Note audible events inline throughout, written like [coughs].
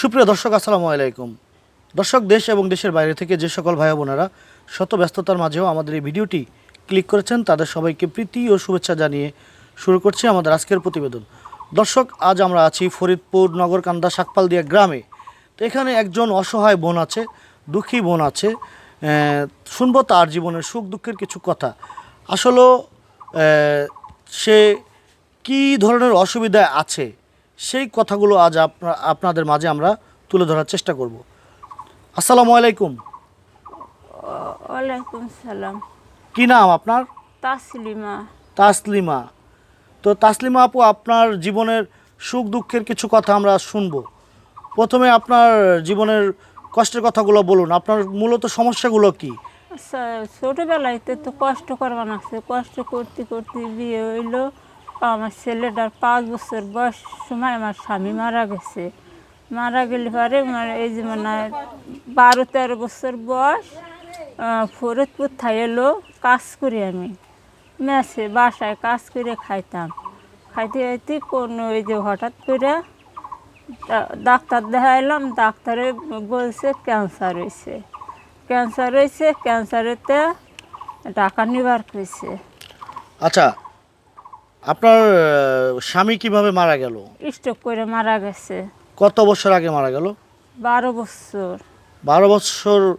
সুপ্রিয় দর্শক, আসসালামু আলাইকুম। দর্শক, দেশ এবং দেশের বাইরে থেকে যে সকল ভাই বোনেরা শত ব্যস্ততার মাঝেও আমাদের এই ভিডিওটি ক্লিক করেছেন, তাদের সবাইকে প্রীতি ও শুভেচ্ছা জানিয়ে শুরু করছি আমাদের আজকের প্রতিবেদন। দর্শক, আজ আমরা আছি ফরিদপুর নগরকান্দা শাকপালদিয়া গ্রামে। তো এখানে একজন অসহায় বোন আছে, দুঃখী বোন আছে। শুনব তার জীবনের সুখ দুঃখের কিছু কথা। আসলে সে কী ধরনের অসুবিধায় আছে? সেই কথাগুলো আজ আপনা আপনাদের মাঝে আমরা তুলে ধরার চেষ্টা করব। আসসালামু আলাইকুম। ওয়ালাইকুম সালাম। কি নাম আপনার? তাসলিমা। তাসলিমা। তো তাসলিমা আপু আপনার জীবনের সুখ দুঃখের কিছু কথা আমরা শুনব। প্রথমে আপনার জীবনের কষ্টের কথাগুলো বলুন। আপনার মূলত সমস্যাগুলো কি? আচ্ছা ছোটোবেলাতে তো কষ্ট করবা লাগছে। কষ্ট করতে করতে বিয়ে হইল। আমার ছেলেটার পাঁচ বছর বয়স সময় আমার স্বামী মারা গেছে। মারা গেলে পরে এই যে মানে বারো, তেরো বছর বয়স ফরিদপুর থাই এলো কাজ করি আমি। মেসে বাসায় কাজ করে খাইতাম। খাইতে খাইতে কোনো ওই যে হঠাৎ করে ডাক্তার দেখাইলাম, ডাক্তারে বলছে ক্যান্সার হয়েছে ক্যান্সার হয়েছে ক্যান্সারেতে টাকা নিবার করেছে আচ্ছা আপনার স্বামী কীভাবে মারা গেল? স্ট্রোক করে মারা গেছে। কত বছর আগে মারা গেল? বারো বছর। বারো বছর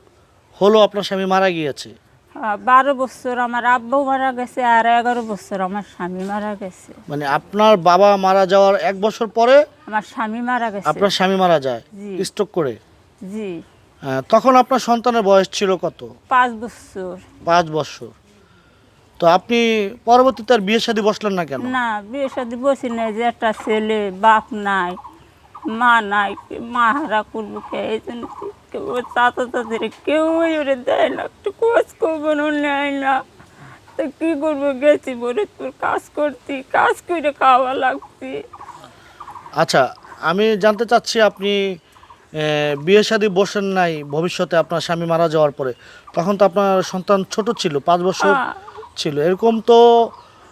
হলো আপনার স্বামী মারা গিয়েছে? আহ, বারো বছর আমার আব্বু মারা গেছে আর এগারো বছর আমার স্বামী মারা গেছে। মানে আপনার বাবা মারা যাওয়ার এক বছর পরে আমার স্বামী মারা গেছে। আপনার স্বামী মারা যায়। স্ট্রোক করে? জি। তখন আপনার সন্তানের বয়স ছিল কত? পাঁচ বছর। পাঁচ বছর। তো আপনি পরবর্তীতে আর বিয়ে শাদী বসলেন না কেন? না বিয়ে শাদি বসি না যে একটা ছেলে বাপ নাই মা নাই মা হারা করব কে এই জন্য কেউ চাচা চাচিরে কেউ ওরে দেয় না একটু খোঁজ খবরও নেয় না। তো কী করব গেছি ফরিদপুর কাজ করতি কাজ করে খাওয়া লাগছি। আচ্ছা আমি জানতে চাচ্ছি আপনি বিয়ে শাদী বসেন নাই ভবিষ্যতে আপনার স্বামী মারা যাওয়ার পরে। তখন তো আপনার সন্তান ছোট ছিল পাঁচ বছর। হ্যাঁ। ছিল। এরকম তো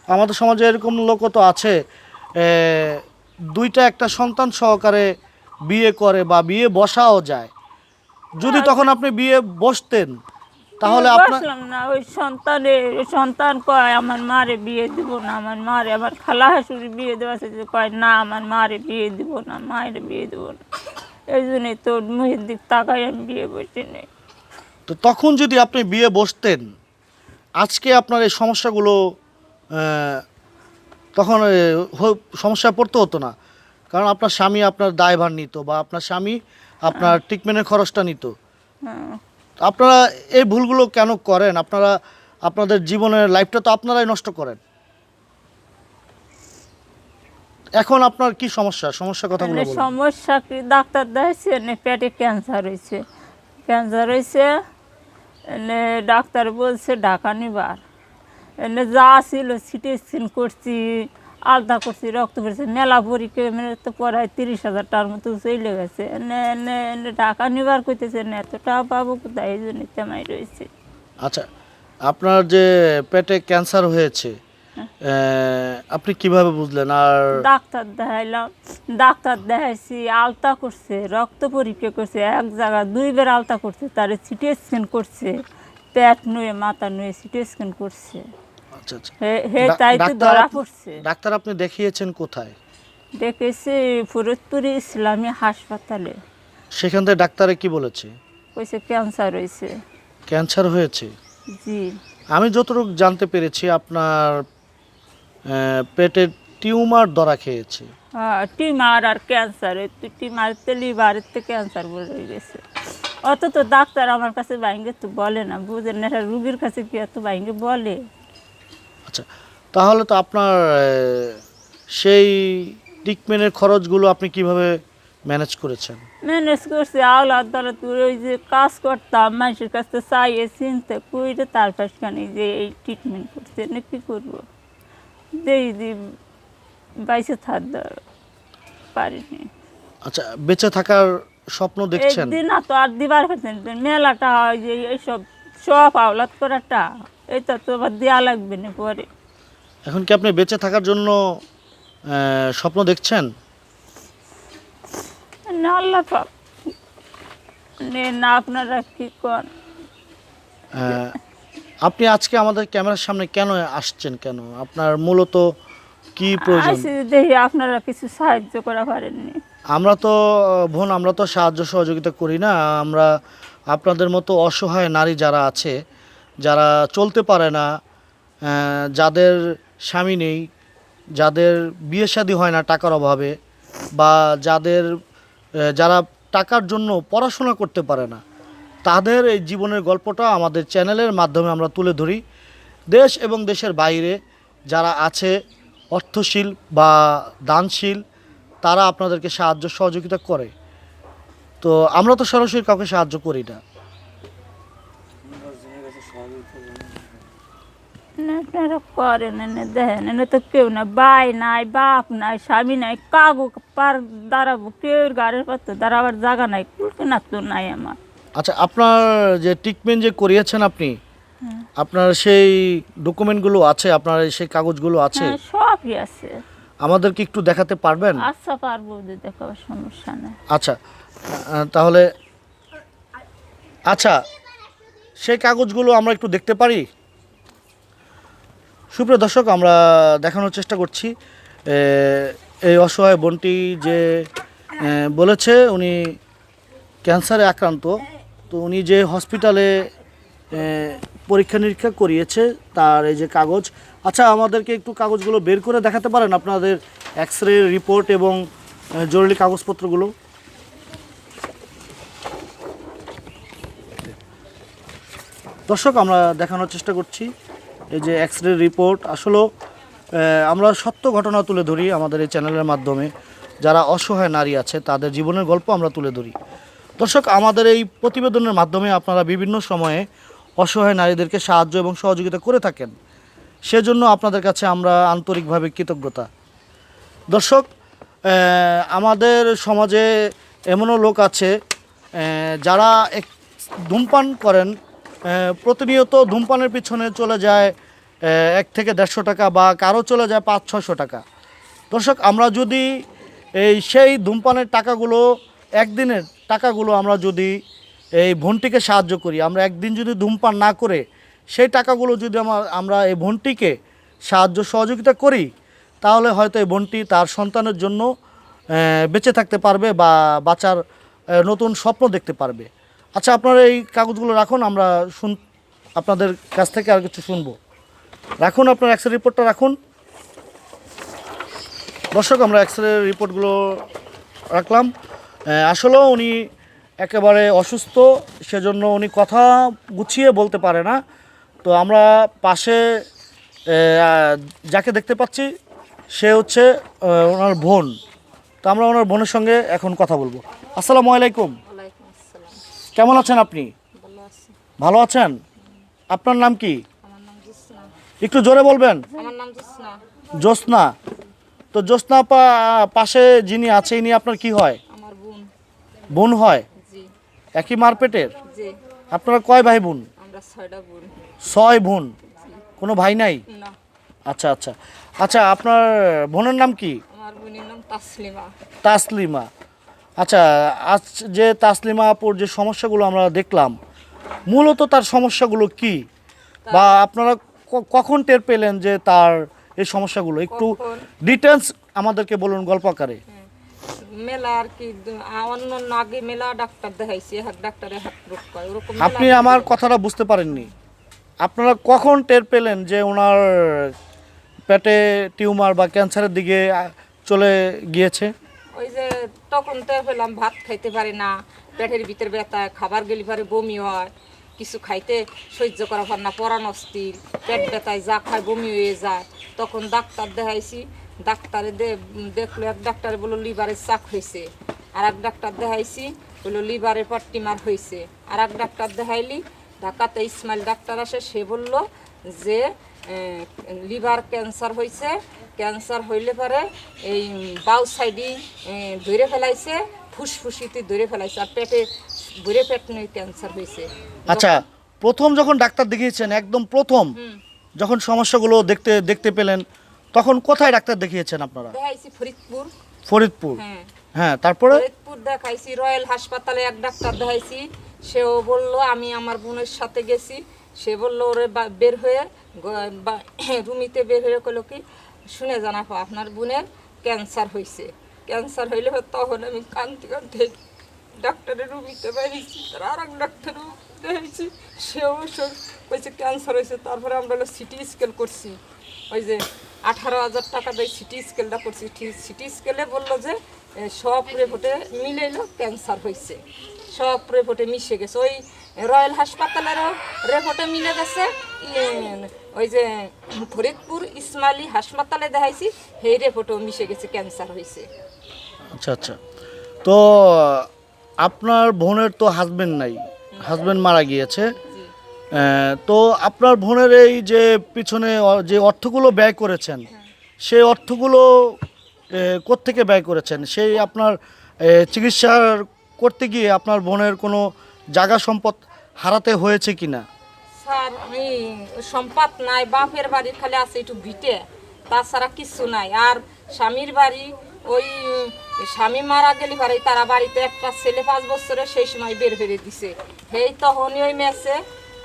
আমাদের সমাজে এরকম লোকও তো আছে দুইটা একটা সন্তান সহকারে বিয়ে করে বা বিয়ে বসাও যায়। যদি তখন আপনি বিয়ে বসতেন তাহলে আপনার বসলাম না ওই সন্তান কয় আমার মারে বিয়ে দিব না আমার মারে আমার খালা হাসুরি বিয়ে দেওয়া কয় না আমার মারে বিয়ে দিব না মায়ের বিয়ে দিব না। এই জন্যই দিক তাকাই আমি বিয়ে বসে নেই তো তখন যদি আপনি বিয়ে বসতেন আজকে আপনার এই সমস্যাগুলো তখন সমস্যায় পড়তে হতো না। কারণ আপনার স্বামী আপনার দায়ভার নিত বা আপনার স্বামী আপনার ট্রিটমেন্টের খরচটা নিত। হ্যাঁ। আপনারা এই ভুলগুলো কেন করেন? আপনারা আপনাদের জীবনের লাইফটা তো আপনারাই নষ্ট করেন। এখন আপনার কি সমস্যা? সমস্যার কথাগুলো মানে বলুন। সমস্যা কি? ডাক্তার দেখাইছে এনে পেটে ক্যান্সার হয়েছে ক্যান্সার হয়েছে এনে ডাক্তার বলছে, ঢাকা নিবার। এনে যা ছিল সিটি স্ক্যান করছি, আলতা করছি, রক্ত করছি মেলা পরীক্ষা মানে তো পড়ায় তিরিশ হাজার টাকার মতো চলে গেছে। এনে এনে এনে ঢাকা নিবার করতেছে না এতটা পাবো কোথায়? এই জন্য তেমাই রয়েছে। আচ্ছা আপনার যে পেটে ক্যান্সার হয়েছে আপনি কীভাবে বুঝলেন আর ডাক্তার দেখাইলাম ডাক্তার দেখাইছি আলতা করছে রক্ত পরীক্ষা করছে এক জায়গা দুইবার আলতা করছে তার সিটি স্ক্যান করছে পেট নুয়ে মাথা নুয়ে সিটি স্ক্যান করছে। আচ্ছা আচ্ছা। হে- হে তাই তো ডাক্তার ধরা পড়ছে। ডাক্তার আপনি দেখিয়েছেন কোথায়? দেখেছি ফরিদপুরি ইসলামী হাসপাতালে। সেখান থেকে ডাক্তারে কি বলেছে? কইছে ক্যান্সার হয়েছে। ক্যান্সার হয়েছে? জি। আমি যতটুকু জানতে পেরেছি আপনার আহ, পেটে টিউমার ধরা খেয়েছে। টিমার আর ক্যান্সার টিমার লিভারের তো ক্যান্সার বলে গেছে। অত তো ডাক্তার আমার কাছে বাইঙ্গে তো বলে না বুঝেন না রুগীর কাছে কি এত বাইঙ্গে বলে? আচ্ছা তাহলে তো আপনার সেই ট্রিটমেন্টের খরচগুলো আপনি কীভাবে ম্যানেজ করেছেন? ম্যানেজ করছি আওলাদ দ্বারা তুই ওই যে কাজ করতাম মানুষের কাছে চাইয়ে চিনতে কুইরে তার পাশখানে যে এই ট্রিটমেন্ট করছে না কী করব? দি বাইসে থাকতে পারিনি। আচ্ছা বেঁচে থাকার স্বপ্ন দেখছেন? একদিন না তো আর দিবার পারছেন মেলাটা হয় যে এইসব সব আওলাদ করাটা এটা তো আবার দেওয়া লাগবে না পরে। এখন কি আপনি বেঁচে থাকার জন্য স্বপ্ন দেখছেন? না আল্লাহ পাক না আপনারা কি কর আহ, আপনি আজকে আমাদের ক্যামেরার সামনে কেন আসছেন কেন? আপনার মূলত কি প্রয়োজন? দেখি আপনারা কিছু সাহায্য করা পারেননি। আমরা তো বোন আমরা তো সাহায্য সহযোগিতা করি না। আমরা আপনাদের মতো অসহায় নারী যারা আছে যারা চলতে পারে না যাদের স্বামী নেই যাদের বিয়ে শাদী হয় না টাকার অভাবে বা যাদের যারা টাকার জন্য পড়াশোনা করতে পারে না তাদের এই জীবনের গল্পটা আমাদের চ্যানেলের মাধ্যমে আমরা তুলে ধরি। দেশ এবং দেশের বাইরে যারা আছে, অর্থশীল বা দানশীল, তারা আপনাদেরকে সাহায্য সহযোগিতা করে। তো আমরা তো সরাসরি কাউকে সাহায্য করি না। তো কেউ না, ভাই নাই, বাপ নাই, স্বামী নাই পার দাঁড়াবো দাঁড়াবার জায়গা নাই তো নাই আমার। আচ্ছা আপনার যে ট্রিটমেন্ট যে করিয়েছেন আপনি আপনার সেই ডকুমেন্টগুলো আছে আপনার সেই কাগজগুলো আছে? হ্যাঁ সবই আছে। আমাদেরকে একটু দেখাতে পারবেন? আচ্ছা পারব দেখাবার সমস্যা নেই। আচ্ছা তাহলে আচ্ছা সেই কাগজগুলো আমরা একটু দেখতে পারি? সুপ্রিয় দর্শক আমরা দেখানোর চেষ্টা করছি। এই অসহায় বোনটি যে বলেছে উনি ক্যান্সারে আক্রান্ত। তো উনি যে হসপিটালে পরীক্ষা নিরীক্ষা করিয়েছে, তার এই যে কাগজ। আচ্ছা আমাদেরকে একটু কাগজগুলো বের করে দেখাতে পারেন আপনাদের এক্স রে রিপোর্ট এবং জরুরি কাগজপত্রগুলো? দর্শক, আমরা দেখানোর চেষ্টা করছি। এই যে এক্স রে রিপোর্ট আসলে আমরা সত্য ঘটনা তুলে ধরি আমাদের এই চ্যানেলের মাধ্যমে। যারা অসহায় নারী আছে, তাদের জীবনের গল্প আমরা তুলে ধরি। দর্শক, আমাদের এই প্রতিবেদনের মাধ্যমে আপনারা বিভিন্ন সময়ে অসহায় নারীদেরকে সাহায্য এবং সহযোগিতা করে থাকেন। সেজন্য আপনাদের কাছে আমরা আন্তরিকভাবে কৃতজ্ঞতা। দর্শক আমাদের সমাজে এমনও লোক আছে যারা এক ধূমপান করেন প্রতিনিয়ত ধূমপানের পিছনে চলে যায় এক থেকে দেড়শো টাকা বা কারও চলে যায় পাঁচ ছশো টাকা। দর্শক, আমরা যদি এই সেই ধূমপানের টাকাগুলো একদিনের টাকাগুলো আমরা যদি এই বোনটিকে সাহায্য করি, আমরা একদিন যদি ধূমপান না করে সেই টাকাগুলো যদি আমার আমরা এই বোনটিকে সাহায্য সহযোগিতা করি, তাহলে হয়তো এই বোনটি তার সন্তানের জন্য বেঁচে থাকতে পারবে বা বাঁচার নতুন স্বপ্ন দেখতে পারবে। আচ্ছা আপনারা এই কাগজগুলো রাখুন, আমরা শুন আপনাদের কাছ থেকে আর কিছু শুনব। রাখুন আপনার এক্স রিপোর্টটা রাখুন। দর্শক, আমরা এক্স রে রিপোর্টগুলো রাখলাম। আসলেও উনি একেবারে অসুস্থ সেজন্য উনি কথা গুছিয়ে বলতে পারে না। তো আমরা পাশে যাকে দেখতে পাচ্ছি সে হচ্ছে ওনার বোন। তো আমরা ওনার বোনের সঙ্গে এখন কথা বলব। আসসালামু আলাইকুম। কেমন আছেন আপনি? ভালো আছেন? আপনার নাম কি? একটু জোরে বলবেন। জ্যোৎস্না। তো জ্যোৎস্না পা পাশে যিনি আছে ইনি আপনার কি হয়? বোন হয়? একই মারপেটের? আপনারা কয় ভাই বোন? ছয় বোন। কোনো ভাই নাই? আচ্ছা আচ্ছা। আচ্ছা আপনার বোনের নাম কি? তাসলিমা। আচ্ছা আজ যে তাসলিমা আপুর যে সমস্যাগুলো আমরা দেখলাম মূলত তার সমস্যাগুলো কি? বা আপনারা কখন টের পেলেন যে তার এই সমস্যাগুলো? একটু ডিটেলস আমাদেরকে বলুন গল্প আকারে। মেলা আর কি অন্য আগে মেলা ডাক্তার দেখাইছি এক ডাক্তারে হাত রোগ করে ওরকম আপনি আমার কথাটা বুঝতে পারেননি। আপনারা কখন টের পেলেন যে ওনার পেটে টিউমার বা ক্যান্সারের দিকে চলে গিয়েছে? ওই যে তখন তো পেলাম ভাত খাইতে পারে না পেটের ভিতরে ব্যথা খাবার গেলে পারে বমি হয় কিছু খাইতে সহ্য করা পার না পরান অস্থির পেট ব্যথায় যা খায় বমি হয়ে যায়। তখন ডাক্তার দেখাইছি ডাক্তারে দেখল এক ডাক্তারে বলল লিভারের চাক হয়েছে আর এক ডাক্তার দেখাইছি বলল লিভারের পর টিমার হয়েছে আর এক ডাক্তার দেখাইলি ঢাকাতে ইসমাইল ডাক্তার আসে সে বলল যে লিভার ক্যান্সার হয়েছে ক্যান্সার হইলে পরে এই বাউ সাইডি ধরে ফেলাইছে ফুসফুসিতে ধরে ফেলাইছে আর পেটে ভরে পেট নিয়ে ক্যান্সার হয়েছে আচ্ছা প্রথম যখন ডাক্তার দেখিয়েছেন একদম প্রথম যখন সমস্যাগুলো দেখতে দেখতে পেলেন তখন কোথায় ডাক্তার দেখিয়েছেন আপনারা? দেখাইছি ফরিদপুর। ফরিদপুর। হ্যাঁ। হ্যাঁ তারপরে? ফরিদপুর দেখাইছি রয়্যাল হাসপাতালে এক ডাক্তার দেখাইছি। সেও বলল আমি আমার বোনের সাথে গেছি। সে বলল ওরে বের হয়ে [coughs] রুমিতে বের হয়ে কইলো কি শুনে জানাব আপনার বোনের ক্যান্সার হয়েছে ক্যান্সার হইলে তখন আমি কান্তি কান্তি ডাক্তারের রুমিতে বেরিয়েছি তার আর এক ডাক্তারও দেখেছি সেও কইছে ক্যান্সার হয়েছে তারপরে আমরা সিটি স্কেল করছি। ওই যে আঠারো হাজার টাকা দিয়ে সিটি স্কেলটা করছি। সিটি স্কেলে বলল যে সব রিপোর্টে মিলে এলো ক্যান্সার হয়েছে। সব রিপোর্টে মিশে গেছে। ওই রয়্যাল হাসপাতালেরও রিপোর্টে মিলে গেছে। ওই যে ফরিদপুর ইসমাইলি হাসপাতালে দেখাইছি সেই রিপোর্টেও মিশে গেছে ক্যান্সার হয়েছে। আচ্ছা আচ্ছা। তো আপনার বোনের তো হাজবেন্ড নাই। হাজবেন্ড মারা গিয়েছে। তো আপনার বোনের এই যে পিছনে যে অর্থগুলো ব্যয় করেছেন সেই অর্থগুলো কোত্থেকে ব্যয় করেছেন? সেই আপনার আহ, চিকিৎসার করতে গিয়ে আপনার বোনের কোনো জায়গা সম্পদ হারাতে হয়েছে কিনা? স্যার আমি সম্পদ নাই বাপের বাড়ি খালি আছে একটু ভিটে তাছাড়া কিছু নাই। আর স্বামীর বাড়ি ওই স্বামী মারা গেলে পারে তারা বাড়িতে একটা ছেলে পাঁচ বছরের সেই সময় বের হয়ে দিছে। সেই তখনই ওই মেসে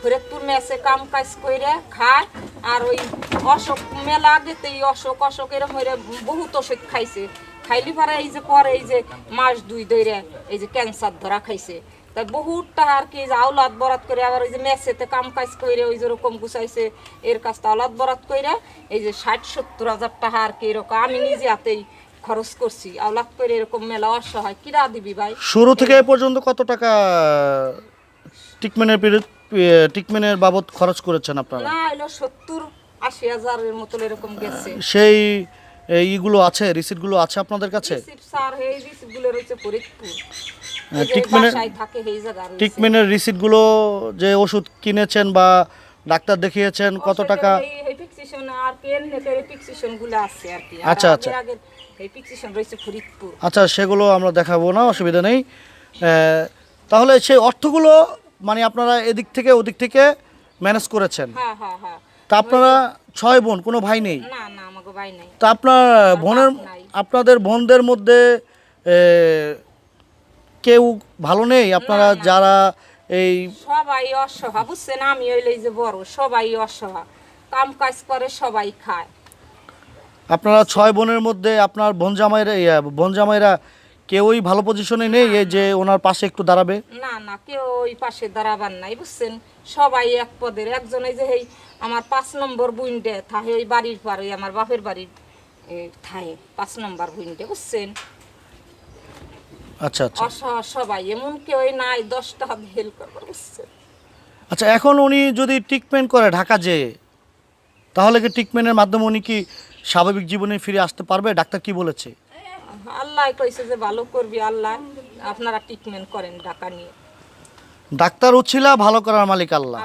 ফরিদপুর মেসে কাম কাজ করে খায় আর ওই অশোক মেলা আগেতে এই অশোক অশোক এরকম বহুত ওষুধ খাইছে। খাইলি পারে এই যে পরে এই যে মাস দুই ধরে এই যে ক্যান্সার ধরা খাইছে। তাই বহুত টাকা আর কি যে আওলাদ বরাত করে আবার ওই যে মেসেতে কাম কাজ করে ওই যে রকম গুছাইছে এর কাছ থেকে আওলাদ বরাত করে এই যে ষাট সত্তর হাজার টাকা আর কি এরকম আমি নিজে হাতেই খরচ করছি। আওলাদ করে এরকম মেলা অসহায়, কিরা দিবি ভাই? শুরু থেকে পর্যন্ত কত টাকা ট্রিটমেন্টের পিরিয়ড ট্রিটমেন্টের বাবদ খরচ করেছেন আপনারা? না এলো সত্তর আশি হাজারের মতো এরকম গেছে। সেই এ, ইগুলো আছে রিসিটগুলো আছে আপনাদের কাছে? এই রিসিপ্টগুলো যে ট্রিটমেন্টের ট্রিটমেন্টের ওষুধ কিনেছেন বা ডাক্তার দেখিয়েছেন কত টাকা? এই এই ফিক্সেশন আর পেন নেটের ফিক্সেশনগুলো আছে আর কি। আচ্ছা, আচ্ছা। এই ফিক্সেশন রয়েছে ফরিদপুর। আচ্ছা সেগুলো আমরা দেখাবো না অসুবিধা নেই। তাহলে সেই অর্থগুলো মানে আপনারা এদিক থেকে ওদিক থেকে ম্যানেজ করেছেন। হ্যাঁ হ্যাঁ হ্যাঁ। তা আপনারা ছয় বোন কোনো ভাই নেই? না না আমাকে ভাই নাই। তা আপনার বোনের আপনাদের বোনদের মধ্যে এ, কেউ ভালো নেই? আপনারা যারা এই সবাই অসহা বুঝছেন আমি এই যে বড় সবাই অসহায়। কাম কাজ করে সবাই খায়। আপনারা ছয় বোনের মধ্যে আপনার বোন জামাইরা ইয়া, বোন জামাইরা কেউই ভালো পজিশনে নেই এই যে ওনার পাশে একটু দাঁড়াবে? না না কেউ ওই পাশে দাঁড়াবার নাই বুঝছেন? সবাই এক পদের একজন যে এই আমার পাঁচ নম্বর বুইন্ডে থাহে ওই বাড়ির পারে আমার বাপের বাড়ির থাহে পাঁচ নম্বর বুইন্ডে বুঝছেন? আচ্ছা আচ্ছা। সবাই এমন কেউ নাই দশটা হেল্প করবার বুঝছেন? আচ্ছা এখন উনি যদি ট্রিটমেন্ট করে ঢাকা যেয়ে তাহলে কি ট্রিটমেন্টের মাধ্যমে উনি কি স্বাভাবিক জীবনে ফিরে আসতে পারবে? ডাক্তার কি বলেছে? আল্লাহ কইছে যে ভালো করবি আল্লাহ আপনারা ট্রিটমেন্ট করেন ঢাকা নিয়ে। ডাক্তার উচ্ছিলা ভালো করার মালিক আল্লাহ।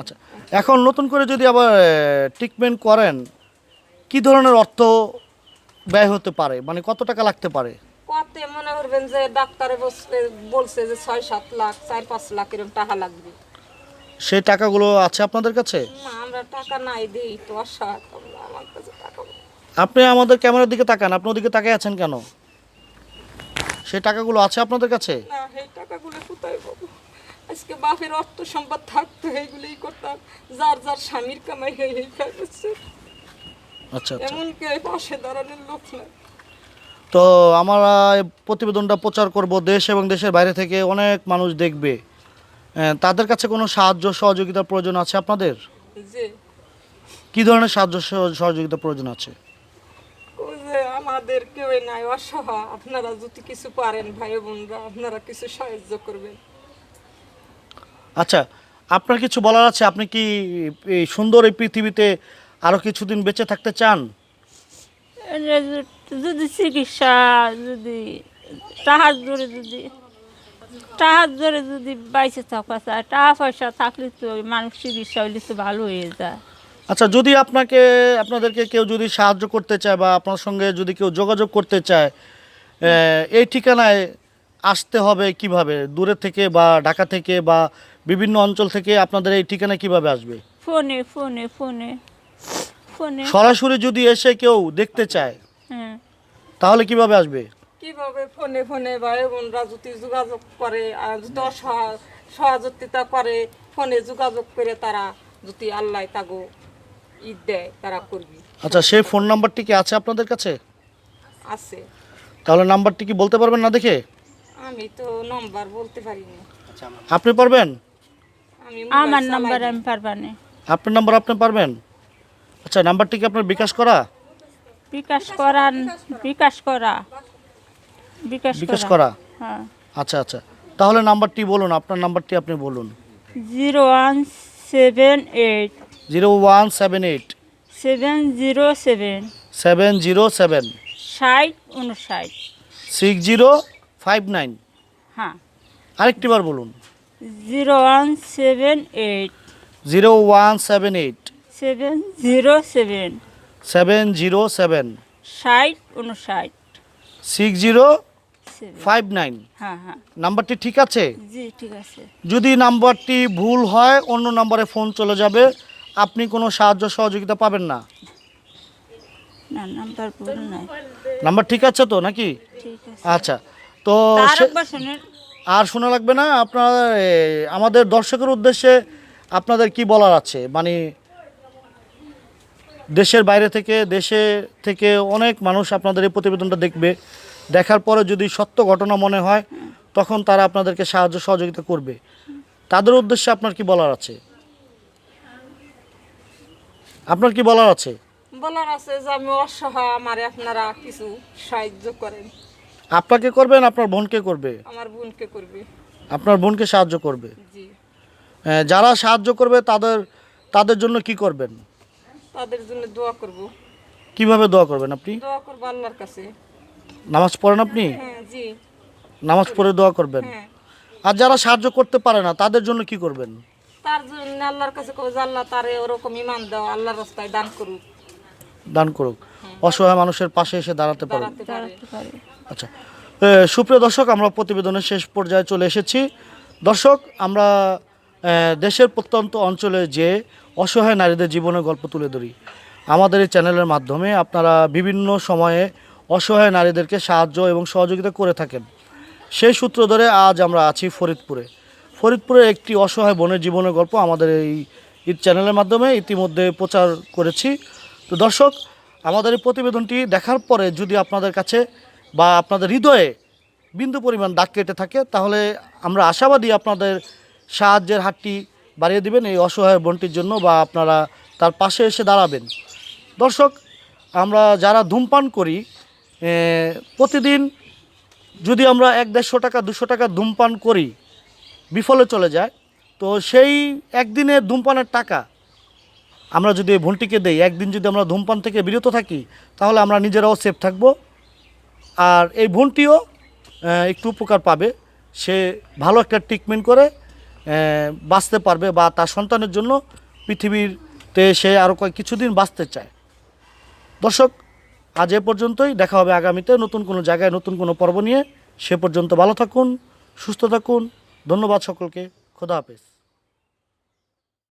আচ্ছা এখন নতুন করে যদি আবার ট্রিটমেন্ট করেন কি ধরনের অর্থ ব্যয় হতে পারে? মানে কত টাকা লাগতে পারে? কত মনে করবেন যে ডাক্তারে বলছে যে ছয় সাত লাখ চার পাঁচ লাখ এরকম টাকা লাগবে। সেই টাকাগুলো আছে আপনাদের কাছে? না আমরা টাকা নাই দিই তো অসহায় তো আমার কাছে। আপনি আমাদের ক্যামেরার দিকে তাকান আপনি ওদিকে তাকিয়ে আছেন কেন? সেই টাকাগুলো আছে আপনাদের কাছে? না এই টাকাগুলো কোথায় পাবো? আজকে বাপের অর্থ সম্পদ থাকতো এইগুলোই করতাম। যার যার স্বামীর কামাই হয়ে এই খাই আচ্ছা আচ্ছা। এমন পাশে দাঁড়ানোর লোক না তো আমরা এই প্রতিবেদনটা প্রচার করব দেশ এবং দেশের বাইরে থেকে অনেক মানুষ দেখবে। আহ, তাদের কাছে কোনো সাহায্য সহযোগিতার প্রয়োজন আছে আপনাদের? কি ধরনের সাহায্য সহ- সহযোগিতার প্রয়োজন আছে? আমাদের কেউ নাই অসহায় আপনারা যদি কিছু পারেন ভাই বোনরা আপনারা কিছু সাহায্য করবেন। আচ্ছা আপনার কিছু বলার আছে? আপনি কি এই সুন্দর এই পৃথিবীতে আরও কিছুদিন বেঁচে থাকতে চান? যদি চিকিৎসা যদি টাহার জোরে যদি টাহার জোরে যদি বাইসে থাকা চায় টাকা পয়সা থাকলে তো মানুষ চিকিৎসা হইলে তো ভালো হয়ে যায়। আচ্ছা যদি আপনাকে আপনাদেরকে কেউ যদি সাহায্য করতে চায় বা আপনার সঙ্গে যদি কেউ যোগাযোগ করতে চায় এই ঠিকানায় আসতে হবে কীভাবে? দূরে থেকে বা ঢাকা থেকে বা বিভিন্ন অঞ্চল থেকে আপনাদের এই ঠিকানায় কীভাবে আসবে? ফোনে ফোনে ফোনে ফোনে। সরাসরি যদি এসে কেউ দেখতে চায় হ্যাঁ। তাহলে কীভাবে আসবে? কীভাবে ফোনে ফোনে ভাই বোনরা যদি যোগাযোগ করে আর সহযোগিতা করে ফোনে যোগাযোগ করে তারা যদি আল্লাহ তাগো ঈদ দেয় তারা করবি। আচ্ছা সেই ফোন নাম্বারটি কি আছে আপনাদের কাছে? আছে। তাহলে নাম্বারটি কি বলতে পারবেন না দেখে? আমি তো নম্বর বলতে পারিনি। আপনি পারবেন? আমি আমার নাম্বার আমি পারবানে আপনার নাম্বার আপনি পারবেন? আচ্ছা নাম্বারটি কি আপনার বিকাশ করা? বিকাশ করান বিকাশ করা। বিকাশ বিকাশ করা। করা? হ্যাঁ। আচ্ছা আচ্ছা। তাহলে নাম্বারটি বলুন আপনার নাম্বারটি আপনি বলুন। Zero one seven eight zero one seven eight. Seven zero seven. Seven zero seven. ষাট উনষাট সিক্স জিরো ফাইভ নাইন। হ্যাঁ। আরেকটিবার বলুন। Zero one seven eight. Zero one seven eight. Seven zero seven. Seven zero seven. ষাট উনষাট six zero five nine. হ্যাঁ হ্যাঁ। নাম্বারটি ঠিক আছে? জি ঠিক আছে। যদি নাম্বারটি ভুল হয় অন্য নাম্বারে ফোন চলে যাবে। আপনি কোনো সাহায্য সহযোগিতা পাবেন না? না নাম্বার ভুল নাই। নাম্বার ঠিক আছে তো নাকি? ঠিক আছে। আচ্ছা তো সে- একবার শুনেন। আর শোনা লাগবে না? আপনার এ, আমাদের দর্শকের উদ্দেশ্যে আপনাদের কি বলার আছে? মানে দেশের বাইরে থেকে দেশে থেকে অনেক মানুষ আপনাদের এই প্রতিবেদনটা দেখবে। দেখার পরে যদি সত্য ঘটনা মনে হয় তখন তারা আপনাদেরকে সাহায্য সহযোগিতা করবে। তাদের উদ্দেশ্যে আপনার কি বলার আছে? আপনার কি বলার আছে? বলার আছে যে আমি অসহায় আমারে আপনারা কিছু সাহায্য করেন। আপনাকে করবেন আপনার বোনকে করবে? আমার বোনকে করবে। আপনার বোনকে সাহায্য করবে? জি। এ, যারা সাহায্য করবে তাদের তাদের জন্য কি করবেন? তাদের জন্য দোয়া করব। কীভাবে দোয়া করবেন আপনি? দোয়া করব আল্লাহর কাছে। নামাজ পড়েন আপনি? হ্যাঁ জি। নামাজ পড়ে দোয়া করবেন? হ্যাঁ। আর যারা সাহায্য করতে পারে না তাদের জন্য কি করবেন? তার জন্য আল্লাহর কাছে কবে যে আল্লাহ তারে ওরকম ইমান দাও আল্লাহর রাস্তায় দান করুক। দান করুক। অসহায় মানুষের পাশে এসে দাঁড়াতে পারে। আচ্ছা। সুপ্রিয় দর্শক আমরা প্রতিবেদনের শেষ পর্যায়ে চলে এসেছি। দর্শক আমরা দেশের প্রত্যন্ত অঞ্চলে যে অসহায় নারীদের জীবনের গল্প তুলে ধরি আমাদের এই চ্যানেলের মাধ্যমে আপনারা বিভিন্ন সময়ে অসহায় নারীদেরকে সাহায্য এবং সহযোগিতা করে থাকেন। সেই সূত্র ধরে আজ আমরা আছি ফরিদপুরে। ফরিদপুরে একটি অসহায় বনের জীবনের গল্প আমাদের এই ঈদ চ্যানেলের মাধ্যমে ইতিমধ্যে প্রচার করেছি। তো দর্শক, আমাদের এই প্রতিবেদনটি দেখার পরে যদি আপনাদের কাছে বা আপনাদের হৃদয়ে বিন্দু পরিমাণ দাগ কেটে থাকে, তাহলে আমরা আশাবাদী আপনাদের সাহায্যের হাতটি বাড়িয়ে দিবেন এই অসহায় বনটির জন্য বা আপনারা তার পাশে এসে দাঁড়াবেন। দর্শক, আমরা যারা ধূমপান করি প্রতিদিন যদি আমরা এক দেড়শো টাকা, দুশো টাকা ধূমপান করি বিফলে চলে যায়। তো সেই একদিনের ধূমপানের টাকা আমরা যদি এই ভুনটিকে দেই একদিন যদি আমরা ধূমপান থেকে বিরত থাকি তাহলে আমরা নিজেরাও সেফ থাকব। আর এই আহ, একটু উপকার পাবে। সে ভালো একটা ট্রিটমেন্ট করে বাঁচতে পারবে বা তার সন্তানের জন্য পৃথিবীতে সে আরও কয়েক কিছুদিন বাঁচতে চায়। দর্শক আজ এ পর্যন্তই। দেখা হবে আগামীতে নতুন কোনো জায়গায় নতুন কোনো পর্ব নিয়ে। সে পর্যন্ত ভালো থাকুন সুস্থ থাকুন। ধন্যবাদ সকলকে খোদা হাফেজ।